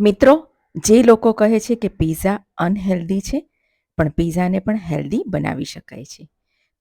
મિત્રો, જે લોકો કહે છે કે પિઝા અનહેલ્ધી છે, પણ પિઝાને પણ હેલ્ધી બનાવી શકાય છે.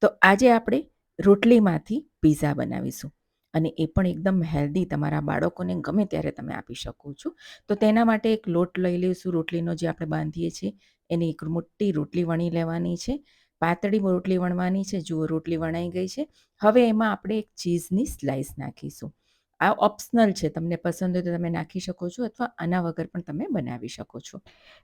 તો આજે આપણે રોટલીમાંથી પિઝા બનાવીશું. અને એ પણ એકદમ હેલ્ધી તમારા બાળકોને ગમે ત્યારે તમે આપી શકો છો. તો તેના માટે એક લોટ લઈ લઈશું. રોટલીનો જે આપણે બાંધીએ છીએ, એની એક મોટી રોટલી વણી લેવાની છે. પાતળી રોટલી વણવાની છે. જુઓ રોટલી વણાઈ ગઈ છે. હવે એમાં આપણે એક ચીઝની સ્લાઈસ નાખીશું. આ ઓપ્શનલ છે, તમને પસંદ હોય તો તમે નાખી શકો છો અથવા આના વગર પણ તમે બનાવી શકો છો.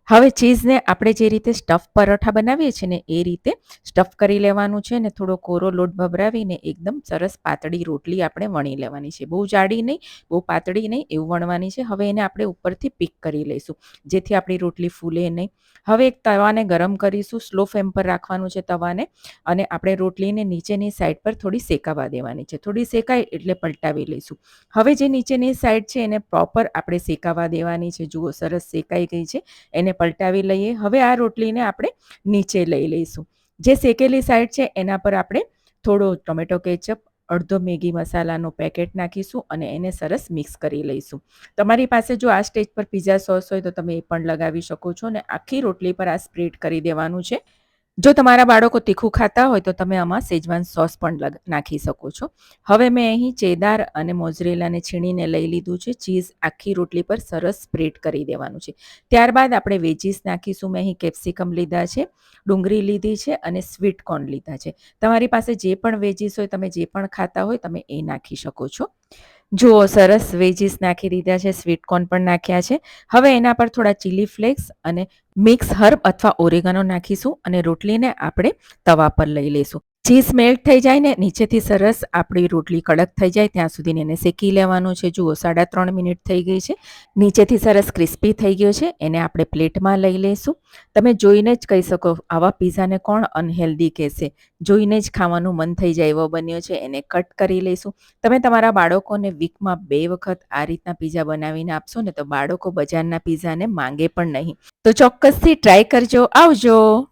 હવે ચીઝને આપણે જે રીતે સ્ટફ પરોઠા બનાવીએ છીએ ને, એ રીતે સ્ટફ કરી લેવાનું છે ને, થોડો કોરો લોટ ભભરાવીને એકદમ સરસ પાતળી રોટલી આપણે વણી લેવાની છે. બહુ જાડી નહીં, બહુ પાતળી નહીં, એવું વણવાની છે. હવે એને આપણે ઉપરથી પીક કરી લઈશું, જેથી આપણી રોટલી ફૂલે નહીં. હવે એક તવાને ગરમ કરીશું, સ્લો ફ્લેમ પર રાખવાનું છે તવાને અને આપણે રોટલીને નીચેની સાઈડ પર થોડી શેકાવા દેવાની છે. થોડી શેકાય એટલે પલટાવી લઈશું. હવે જે નીચેની સાઈડ છે એને પ્રોપર આપણે શેકાવા દેવાની છે. જુઓ, સરસ શેકાઈ ગઈ છે. એને પલટાવી લઈએ. હવે આ રોટલીને આપણે નીચે લઈ લઈશું. જે શેકેલી સાઈડ છે એના પર આપણે થોડો ટોમેટો કેચઅપ, અડધો મેગી મસાલાનો પેકેટ નાખીશું અને એને સરસ મિક્સ કરી લઈશું. તમારી પાસે જો આ સ્ટેજ પર પીઝા સોસ હોય તો તમે એ પણ લગાવી શકો છો અને આખી રોટલી પર આ સ્પ્રેડ કરી દેવાનું છે. જો તમારા બાળકો તીખું ખાતા હોય તો તમે આમાં સેજવાન સોસ પણ નાખી શકો છો. હવે મેં અહીં ચેદાર અને મોઝરેલાને છીણીને લઈ લીધું છે. ચીઝ આખી રોટલી પર સરસ સ્પ્રેડ કરી દેવાનું છે. ત્યારબાદ આપણે વેજીસ નાખીશું. મેં અહીં કેપ્સિકમ લીધા છે, ડુંગળી લીધી છે અને સ્વીટ કોર્ન લીધા છે. તમારી પાસે જે પણ વેજીસ હોય, તમે જે પણ ખાતા હોય, તમે એ નાખી શકો છો. જુઓ સરસ વેજીસ નાખી દીધા છે, સ્વીટ કોર્ન પણ નાખ્યા છે. હવે એના પર થોડા ચીલી ફ્લેક્સ અને મિક્સ હર્બ અથવા ઓરેગનો નાખીશું અને રોટલીને આપણે તવા પર લઈ લઈશું. ચીઝ મેલ્ટ થઈ જાય ને નીચેથી સરસ આપણી રોટલી કડક થઈ જાય, ત્યાં સુધી એને શેકી લેવાનું છે. જુઓ, સાડા ત્રણ મિનિટ થઈ ગઈ છે. નીચેથી સરસ ક્રિસ્પી થઈ ગયો છે. એને આપણે પ્લેટમાં લઈ લઈશું. તમે જોઈને જ કહી શકો આવા પીઝાને કોણ અનહેલ્ધી કહેશે. જોઈને જ ખાવાનું મન થઈ જાય એવો બન્યો છે. એને કટ કરી લઈશું. તમે તમારા બાળકોને વીકમાં બે વખત આ રીતના પીઝા બનાવીને આપશો ને તો બાળકો બજારના પીઝાને માંગે પણ નહીં. તો ચોક્કસથી ટ્રાય કરજો. આવજો!